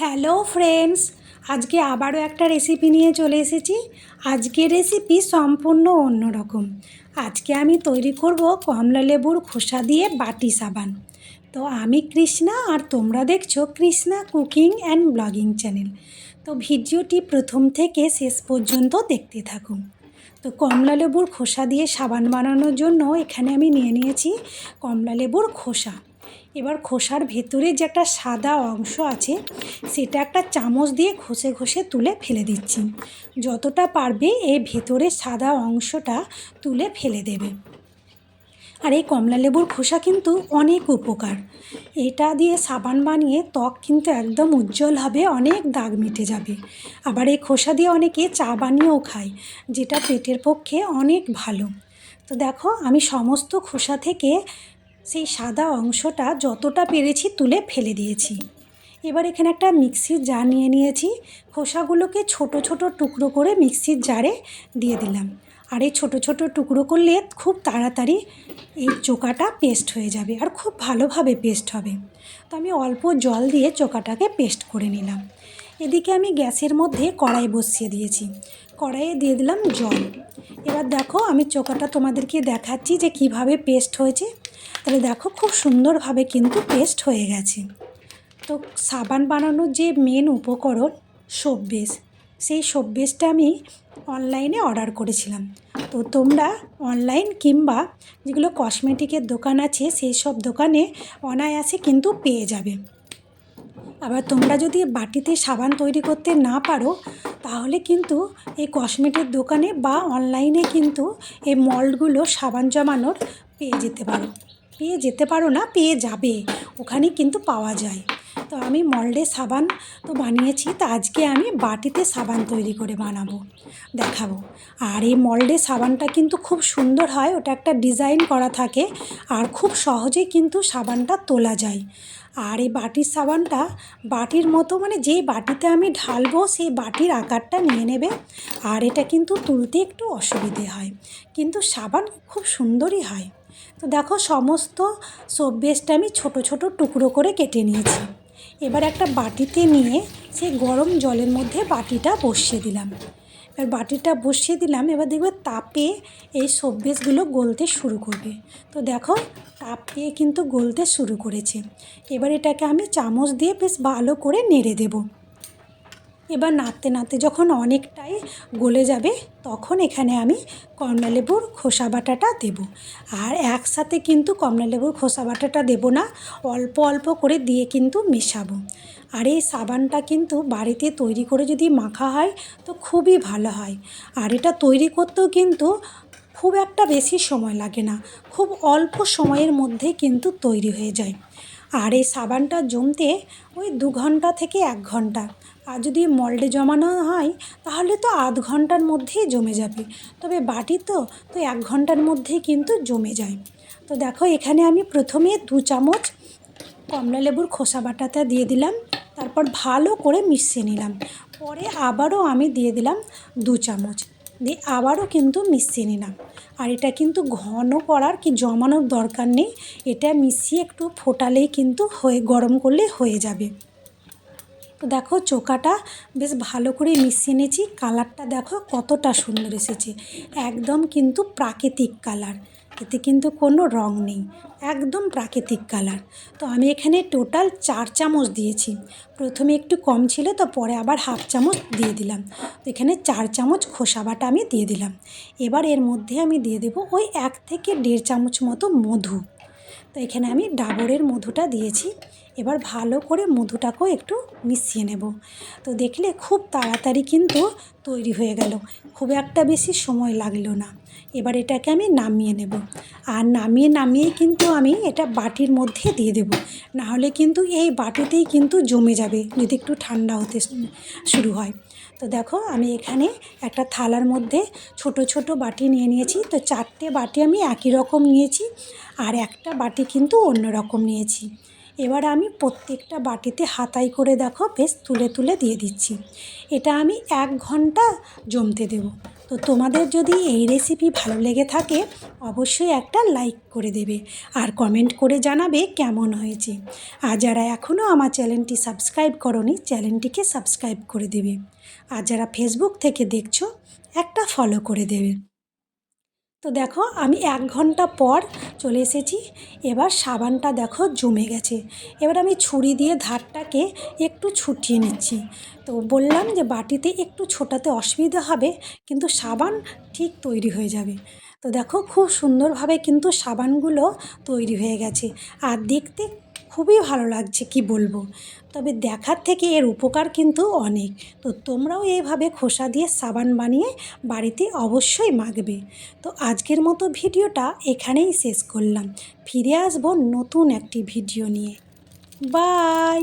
Hello friends আজকে আবারও একটা রেসিপি নিয়ে চলে এসেছি। আজকের রেসিপি সম্পূর্ণ অন্যরকম। আজকে আমি তৈরি করব কমলা লেবুর খোসা দিয়ে বাটি সাবান। তো আমি কৃষ্ণা আর তোমরা দেখছ Krishna cooking and blogging channel. তো ভিডিওটি প্রথম থেকে শেষ পর্যন্ত দেখতে থাকুন। তো কমলা লেবুর খোসা দিয়ে সাবান বানানোর জন্য এখানে আমি নিয়ে নিয়েছি কমলা লেবুর খোসা। এবার খোসার ভেতরে যে একটা সাদা অংশ আছে, সেটা একটা চামচ দিয়ে ঘষে ঘষে তুলে ফেলে দিচ্ছি। যতটা পারবে এই ভেতরে সাদা অংশটা তুলে ফেলে দেবে। আর এই কমলা লেবুর খোসা কিন্তু অনেক উপকার। এটা দিয়ে সাবান বানিয়ে ত্বক কিন্তু একদম উজ্জ্বল হবে, অনেক দাগ মিটে যাবে। আবার এই খোসা দিয়ে অনেকে চা বানিয়েও খায়, যেটা পেটের পক্ষে অনেক ভালো। তো দেখো, আমি সমস্ত খোসা থেকে সেই সাদা অংশটা যতটা পেরেছি তুলে ফেলে দিয়েছি। এবার এখানে একটা মিক্সির জার নিয়ে নিয়েছি। খোসাগুলোকে ছোট ছোট টুকরো করে মিক্সির জারে দিয়ে দিলাম। আর এই ছোটো ছোটো টুকরো করলে খুব তাড়াতাড়ি এই চোকাটা পেস্ট হয়ে যাবে আর খুব ভালোভাবে পেস্ট হবে। তো আমি অল্প জল দিয়ে চোকাটাকে পেস্ট করে নিলাম। এদিকে আমি গ্যাসের মধ্যে কড়াই বসিয়ে দিয়েছি। কড়াইয়ে দিয়ে দিলাম জল। এবার দেখো আমি চোকাটা তোমাদেরকে দেখাচ্ছি যে কীভাবে পেস্ট হয়েছে। তাহলে দেখো খুব সুন্দরভাবে কিন্তু পেস্ট হয়ে গেছে। তো সাবান বানানোর যে মেন উপকরণ সোপ সেই সোপ আমি অনলাইনে অর্ডার করেছিলাম। তো তোমরা অনলাইন কিংবা যেগুলো কসমেটিকের দোকান আছে, সেই সব দোকানে অনায়াসে কিন্তু পেয়ে যাবে। আবার তোমরা যদি বাটিতে সাবান তৈরি করতে না পারো, তাহলে কিন্তু এই কসমেটিক দোকানে বা অনলাইনে কিন্তু এই মল্ডগুলো সাবান জমানোর পেয়ে যেতে পারো। পেয়ে যেতে পারো না, পেয়ে যাবে। ওখানে কিন্তু পাওয়া যায়। তো আমি মল্ডে সাবান তো বানিয়েছি, তা আজকে আমি বাটিতে সাবান তৈরি করে বানাবো, দেখাবো। আর এই মল্ডে সাবানটা কিন্তু খুব সুন্দর হয়, ওটা একটা ডিজাইন করা থাকে, আর খুব সহজেই কিন্তু সাবানটা তোলা যায়। আর এই বাটির সাবানটা, বাটির মতো মানে যেই বাটিতে আমি ঢালবো, সেই বাটির আকারটা নিয়ে নেবে, আর এটা কিন্তু তুলতে একটু অসুবিধে হয়। কিন্তু সাবান খুব সুন্দরই হয়। তো দেখো সমস্ত সোপ বেসটা আমি ছোট ছোট টুকরো করে কেটে নিয়েছি। এবার একটা বাটিতে নিয়ে সেই গরম জলের মধ্যে বাটিটা বসিয়ে দিলাম। এবার বাটিটা বসিয়ে দিলাম, এবার দেখবে তাপে এই সোপ বেসগুলো গলতে শুরু করবে। তো দেখো তাপ পেয়ে কিন্তু গলতে শুরু করেছে। এবার এটাকে আমি চামচ দিয়ে বেশ ভালো করে নেড়ে দেবো। এবার নাড়তে নাড়তে যখন অনেকটাই গলে যাবে, তখন এখানে আমি কমলালেবুর খোসা বাটাটা দেব। আর একসাথে কিন্তু কমলালেবুর খোসা বাটাটা দেবো না, অল্প অল্প করে দিয়ে কিন্তু মেশাবো। আর এই সাবানটা কিন্তু বাড়িতে তৈরি করে যদি মাখা হয়, তো খুবই ভালো হয়। আর এটা তৈরি করতেও কিন্তু খুব একটা বেশি সময় লাগে না, খুব অল্প সময়ের মধ্যে কিন্তু তৈরি হয়ে যায়। আর এই সাবানটা জমতে ওই দু ঘণ্টা থেকে এক ঘণ্টা আর যদি মল্ডে জমানো হয়, তাহলে তো আধ ঘণ্টার মধ্যেই জমে যাবে। তবে বাটি তো তো এক ঘণ্টার মধ্যেই কিন্তু জমে যায়। তো দেখো, এখানে আমি প্রথমে দু চামচ কমলা লেবুর খোসা বাটাটা দিয়ে দিলাম, তারপর ভালো করে মিশিয়ে নিলাম। পরে আবারও আমি দিয়ে দিলাম দু চামচ। দিয়ে আবারও কিন্তু মিশিয়ে নিলাম। আর এটা কিন্তু ঘন করার কি জমানোর দরকার নেই, এটা মিশিয়ে একটু ফোটালেই কিন্তু হয়ে, গরম করলে হয়ে যাবে। তো দেখো চোকাটা বেশ ভালো করে মিশিয়ে নিয়েছি। কালারটা দেখো কতটা সুন্দর এসেছে। একদম কিন্তু প্রাকৃতিক কালার। এতে কিন্তু কোনো রং নেই। একদম প্রাকৃতিক কালার। তো আমি এখানে টোটাল চার চামচ দিয়েছি। প্রথমে একটু কম ছিল তো পরে আবার হাফ চামচ দিয়ে দিলাম। তো এখানে চার চামচ খোসা বাটা আমি দিয়ে দিলাম। এবার এর মধ্যে আমি দিয়ে দেবো ওই এক থেকে দেড় চামচ মতো মধু। তো এখানে আমি ডাবরের মধুটা দিয়েছি। এবার ভালো করে মধুটাকেও একটু মিশিয়ে নেব। তো দেখলে খুব তাড়াতাড়ি কিন্তু তৈরি হয়ে গেল। খুব একটা বেশি সময় লাগল না। এবার এটাকে আমি নামিয়ে নেব। আর নামিয়ে নামিয়ে কিন্তু আমি এটা বাটির মধ্যে দিয়ে দেব। নাহলে কিন্তু এই বাটিতেই কিন্তু জমে যাবে, যদি একটু ঠান্ডা হতে শুরু হয়। তো দেখো আমি এখানে একটা থালার মধ্যে ছোট ছোট বাটি নিয়ে নিয়েছি। তো চারটে বাটি আমি একই রকম নিয়েছি আর একটা বাটি কিন্তু অন্য রকম নিয়েছি। এবার আমি প্রত্যেকটা বাটিতে হাতাই করে দেখো, বেশ তুলে তুলে দিয়ে দিচ্ছি। এটা আমি এক ঘণ্টা জমতে দেব। তো তোমাদের যদি এই রেসিপি ভালো লেগে থাকে, অবশ্যই একটা লাইক করে দেবে আর কমেন্ট করে জানাবে কেমন হয়েছে। আর যারা এখনও আমার চ্যানেলটি সাবস্ক্রাইব করনি চ্যানেলটিকে সাবস্ক্রাইব করে দেবে। আর যারা ফেসবুক থেকে দেখছ, একটা ফলো করে দেবে। তো দেখো, আমি এক ঘণ্টা পর চলে এসেছি। এবার সাবানটা দেখো জমে গেছে। এবার আমি ছুরি দিয়ে ধারটাকে একটু ছুটিয়ে নিচ্ছি। তো বললাম যে বাটিতে একটু ছোটাতে অসুবিধা হবে, কিন্তু সাবান ঠিক তৈরি হয়ে যাবে। তো দেখো, খুব সুন্দরভাবে কিন্তু সাবানগুলো তৈরি হয়ে গেছে। আর দেখতে খুবই ভালো লাগছে, কি বলব? তবে দেখার থেকে এর উপকার কিন্তু অনেক। তো তোমরাও এইভাবে খোসা দিয়ে সাবান বানিয়ে বাড়িতে অবশ্যই মাখবে। তো আজকের মতো ভিডিওটা এখানেই শেষ করলাম। ফিরে আসব নতুন একটি ভিডিও নিয়ে। বাই!